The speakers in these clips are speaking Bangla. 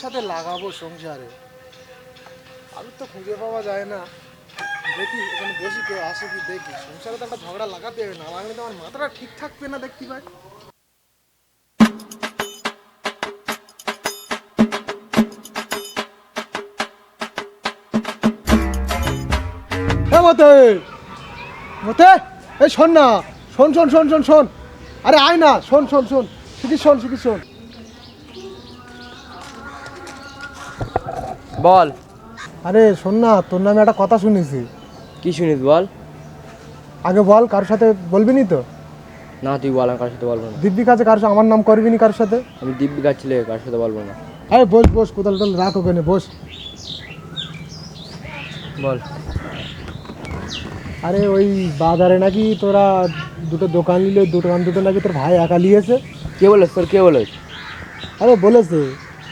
সাথে লাগাবো সংসারে? আমি তো খুঁজে পাওয়া যায় না। দেখি, এখানে বেশি কেউ আসে কি দেখি। সংসারে তো একটা ঝগড়া লাগাতে হবে না। লাগলে তো আমার মাথাটা ঠিক থাকবে না দেখতে পাই। মতে, এই শোন না। শোন শোন শোন শোন শোন। আরে আয় না। শোন শোন শোন। শিখিস শোন শিখিস, শোন। বল। আরে শোন না তোর নামে একটা কথা শুনেছি। কি শুনিস বল? আগে বল কারোর সাথে বলবি নি তো? না তুই বল আমি কার সাথে বলব না। দিব্যি কাছে কারোর সাথে আমার নাম করবি নি কারোর সাথে? আমি দিব্যি কার ছেলে কার সাথে বলব না। আরে বস বস কোদাল টোদাল রাখ ওখানে বস। বল। আরে ওই বাজারে নাকি তোরা দুটো দোকান নিলে দোকান দুটো নাকি তোর ভাই একা নিয়েছে? কে বলেছ তোর? কে বলেছ? আরে বলেছে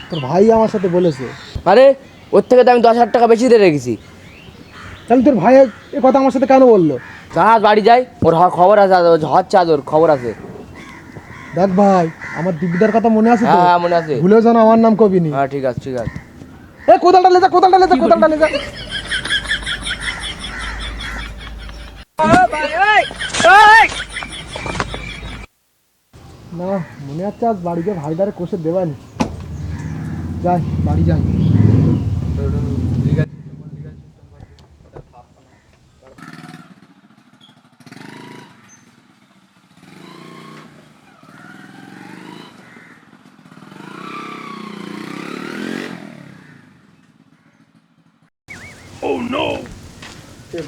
তোর ভাই আমার সাথে বলেছে। আরে ওর থেকে তো আমি দশ হাজার টাকা বেশি দিয়ে রেখেছি। তাহলে তোর ভাই এ কথা আমার সাথে কেন বলল? জাহাজ বাড়ি যাই ওর হ- খবর আছে আর ওর হচ্ছে আজ ওর খবর আছে। দেখ ভাই আমার দিব্যদার কথা মনে আছে তো? হ্যাঁ হ্যাঁ মনে আছে। ভুলেও যেন আমার নাম কবি নি হ্যাঁ ঠিক আছে ঠিক আছে। এ কোদালটা লে যা কোদালটা লে যা কোদালটা লে যা না মনে হচ্ছে আজ বাড়ি গিয়ে ভাইদারে কষে দেবানি যাই বাড়ি যাই।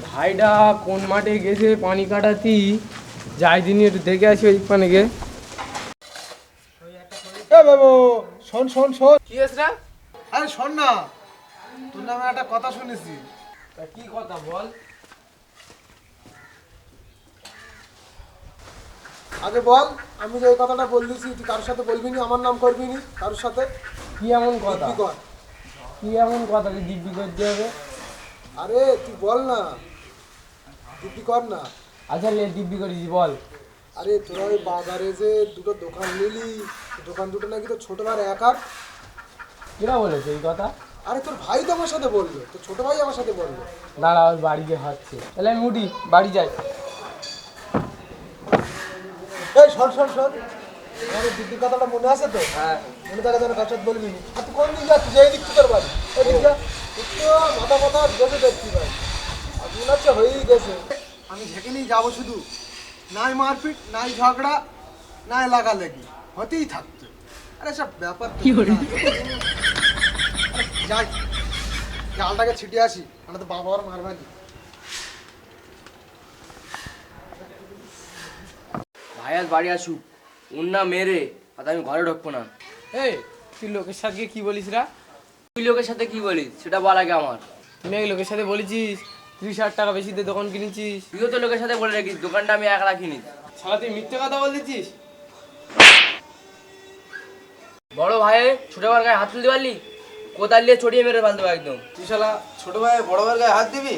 ভাইটা কোন মাঠে গেছে পানি কাটাতি? যাই দিনই একটু দেখে আসি ওইখানে গিয়ে। এ বাবু শোন শোন শোন। কি রে? আরে শোন না তোর নামে একটা কথা শুনেছি। কি কথা বল? আগে বল আমি যে এই কথাটা বলতেছি তুই কারোর সাথে বলবি নি আমার নাম করবি নি কারোর সাথে? কি এমন কথা? কি কর। কি এমন কথা যে দিব্যি করতে হবে? আরে তুই বল না। দিব্যি কর না। আচ্ছা লে দিব্যি করেছি বল। আরে তোরা ওই বাজারে যে দুটো দোকান নিলি দোকান দুটো নাকি তো ছোট ভাই একার কিরা বলেছে এই কথা? আরে তোর ভাই তো আমার সাথে বলল তোর ছোট ভাই আমার সাথে বলল। দাঁড়া ওই বাড়ি গিয়ে হচ্ছে তাহলে আমি উঠি বাড়ি যাই। এই শোন শোন শোন। আমার দিদির কথাটা মনে আছে তো? হ্যাঁ। মনে থাকে যেন কার সাথে বলবি নি আর তুই কোন দিক যাচ্ছিস? এই দিক তোর বাড়ি। এই দিক যা। মাথা মাথা বসে দেখছি ভাই। মনে হচ্ছে হয়েই গেছে। আমি যেখানেই যাব শুধু। নাই মারপিট নাই ঝগড়া নাই লাগালাগি। হতেই থাকতো আরে সব ব্যাপার না। যাই। জালটাকে ছিটিয়ে আসি মানে তো বাবা আর মারবানি ভাই আজ বাড়ি আসুক। ওর না মেরে আর আমি ঘরে ঢুকবো না। এই তুই লোকের সাথে কি বলিস রা? তুই লোকের সাথে কি বলিস? সেটা বল আগে আমার। তুমি এক লোকের সাথে বলেছিস ত্রিশ হাজার টাকা বেশি দিয়ে দোকান কিনেছিস। তুইও তো লোকের সাথে বলে রাখিস দোকানটা আমি এক রাখিনি। সারা তুই মিথ্যে কথা বলতেছিস বড় ভাই ছোট ভাইয়ের গায়ে হাত তুলতে পারলি? কোদাল দিয়ে ছড়িয়ে মেরে ফেলতে একদম। তুই শালা ছোট ভাই বড় ভাইয়ের গায়ে হাত দিবি?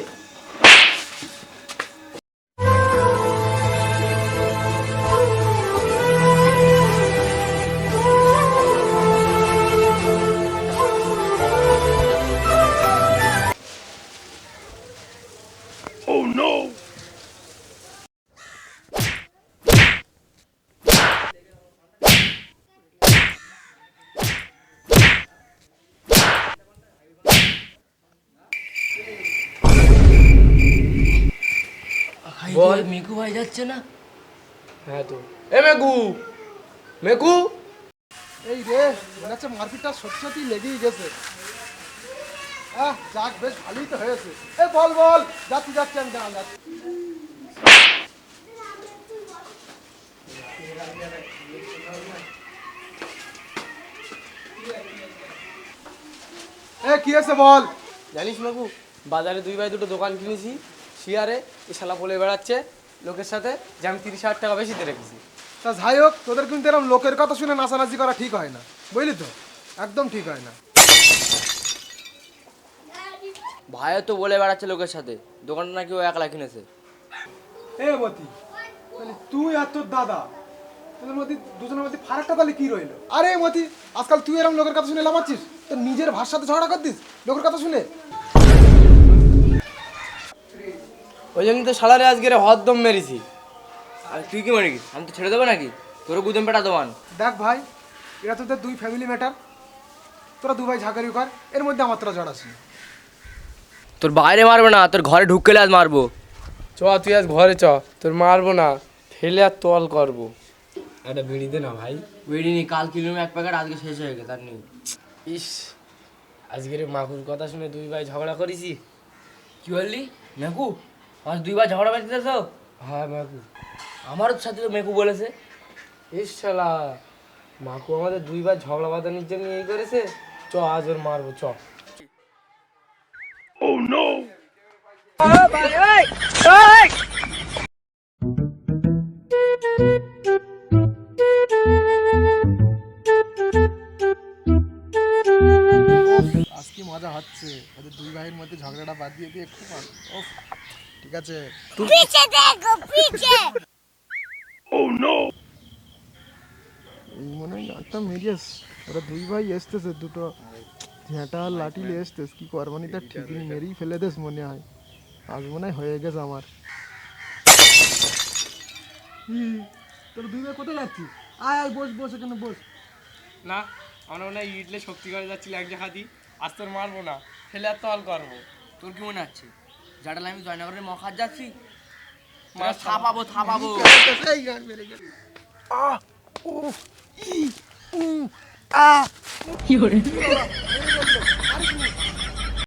বল। মিকু ভাই যাচ্ছে না? হ্যাঁ তো। এ মেঘু মেঘু এই রে মনে হচ্ছে মারপিটটা সত্যি সত্যি লেগেই গেছে। আহ যাক বেশ ভালোই তো হয়েছে। এ বল বল! যাচ্ছি যাচ্ছি আমি দাঁড়া যাচ্ছি। এ কি আছে বল? জানিস মেঘু বাজারে দুই ভাই দুটো দোকান কিনেছি। শিয়ারে শালা বলে বেড়াচ্ছে লোকের সাথে যে আমি তিরিশ হাজার টাকা বেশি দিয়ে রেখেছি। তা যাই হোক তোদের কিন্তু এরকম লোকের কথা শুনে নাচানাচি করা ঠিক হয় না। বুঝলি তো? একদম ঠিক হয় না। ভাইও তো বলে বেড়াচ্ছে লোকের সাথে। দোকানটা নাকি ও একলা কিনেছে। এ মতি তাহলে তুই আর তোর দাদা তোদের মধ্যে দুজনের মধ্যে ফারাকটা তাহলে কি রইল? আরে মতি আজকাল তুই এরকম লোকের কথা শুনে লামাচ্ছিস? তো নিজের সাথে ঝগড়া করতিস? লোকের কথা শুনে? ওই জন্য তো সালারে আজকে হদ্দম মেরেছি। আর তুই কি মারিস আমি তো ছেড়ে দেবো নাকি? তোর গুদম পেটা দোকান। দেখ ভাই এরা তোদের দুই ফ্যামিলি ম্যাটার তোরা দু ভাই ঝাঁকারি কর এর মধ্যে আমার তোরা জড়াস না। তোর বাইরে মারবো না তোর ঘরে ঢুকলে আজ মারবো। চ তুই আজ ঘরে চ তোর মারবো না ফেলে আর তল করব। একটা বিড়ি দে না ভাই। বিড়ি নি কাল কিলো এক প্যাকেট আজকে শেষ হয়ে গেছে তার নেই। ইস আজকের মাকুর কথা শুনে দুই ভাই ঝগড়া করেছি। কি বললি? মেকু আজ দুইবার ঝগড়া বেঁচে তো হ্যাঁ মাকু আমারও সাথে তো মেকু বলেছে। ইস শালা মাকু আমাদের দুইবার ঝগড়া বাঁধানোর জন্য এই করেছে। চ আজ ওর মারবো চ। আজকে ঝগড়াটা বাদ দিয়ে দিয়ে একটু ঠিক আছে। পিছে দেখো পিছে। oh, ও নো মনে হয় একটা ওরা দুই ভাই এসতেছে দুটো ঝেঁটা আর লাঠি নিয়ে কি কোরবানিটা ঠিক মেরেই ফেলে দেশ মনে হয়। আজ মনে হয় হয়ে গেছে আমার। তোর দুই ভাই কোথায় যাচ্ছিস আয় আয় বস বস এখানে বস। না আমরা মনে হয় ইডলে শক্তিগড়ে যাচ্ছিল এক জায়গা দিই আজ তোর মারবো না ফেলে আর তল করব। তোর কি মনে হচ্ছে যাটা আমি জয়নগরের মখার যাচ্ছি। থাপাবো থাপাবো। এই